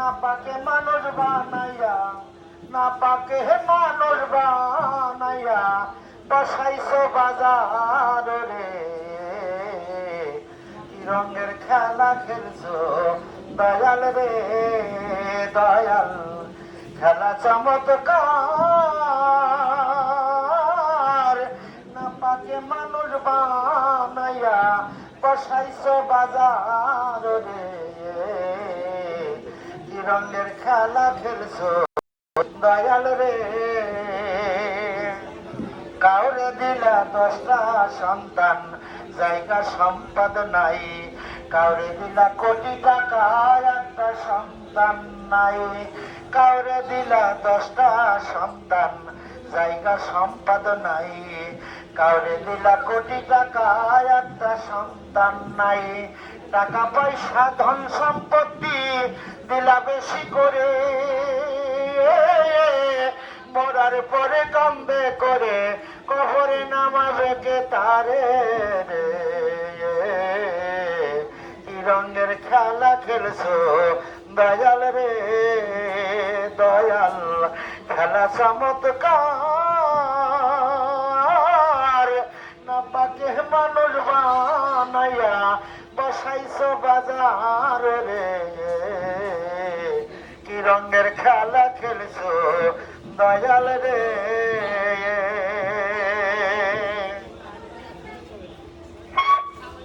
না মানুষ বানাইয়া, না মানুষ বানাইয়া, বসাইছো বাজার রে। কি রঙের খেলা খেলছো দয়াল রে, দয়াল। খেলা চমৎকার। না পাকে মানুষ বানাইয়া, বসাইছো বাজার রে। রঙের খেলা খেলছো, দয়াল রে। কাউরে দিলা দশটা সন্তান, জায়গা সম্পদ নাই। কাউরে দিলা কোটি টাকা একটা সন্তান নাই। কাউরে দিলা দশটা সন্তান জায়গা সম্পদ নাই। কাউরে দিলা কোটি টাকা, একটা সন্তান নাই। টাকা পয়সা, ধন সম্পত্তি দিলা বেশি করে। মরার পরে কমবে করে, কবরে নামাবে কে তারে রঙের খেলা খেলছো, দয়াল রে। দয়াল, খেলা চমৎকার। না পাকে মানুষ বানাইয়া বসাইছ বাজার রে। কি রঙের খেলা খেলছো দয়াল রে।